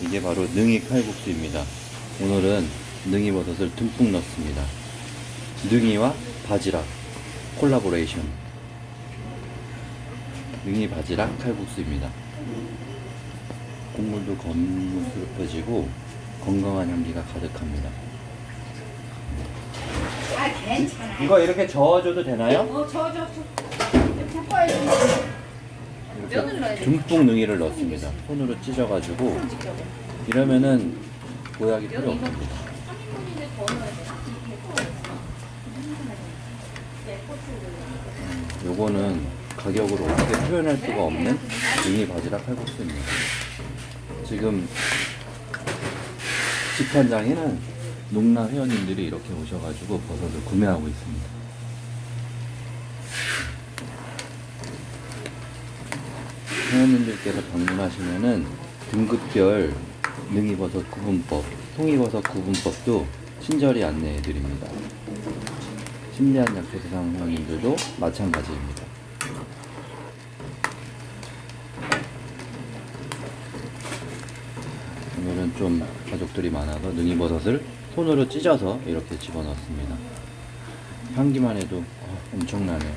이게 바로 능이 칼국수입니다. 오늘은 능이버섯을 듬뿍 넣습니다. 능이와 바지락 콜라보레이션. 능이 바지락 칼국수입니다. 국물도 검은스럽해지고 건강한 향기가 가득합니다. 아 괜찮아. 이거 이렇게 저어줘도 되나요? 어, 저, 저, 저. 볶아야지. 면을 넣어야 이렇게 돼. 듬뿍 능이를 넣습니다. 손으로 찢어가지고 이러면은 보약이 필요 없습니다. 3인분인데 더 넣어야 돼. 요거는 가격으로 어떻게 표현할 수가 없는 능이 바지락 칼국수입니다. 지금 집현장에는 농나 회원님들이 이렇게 오셔가지고 버섯을 구매하고 있습니다. 회원님들께서 방문하시면은 등급별 능이버섯 구분법, 통이버섯 구분법도 친절히 안내해 드립니다. 심리한 약초 대상 회원님들도 마찬가지입니다. 오늘은 좀 가족들이 많아서 능이버섯을 손으로 찢어서 이렇게 집어넣습니다. 향기만 해도 어, 엄청나네요.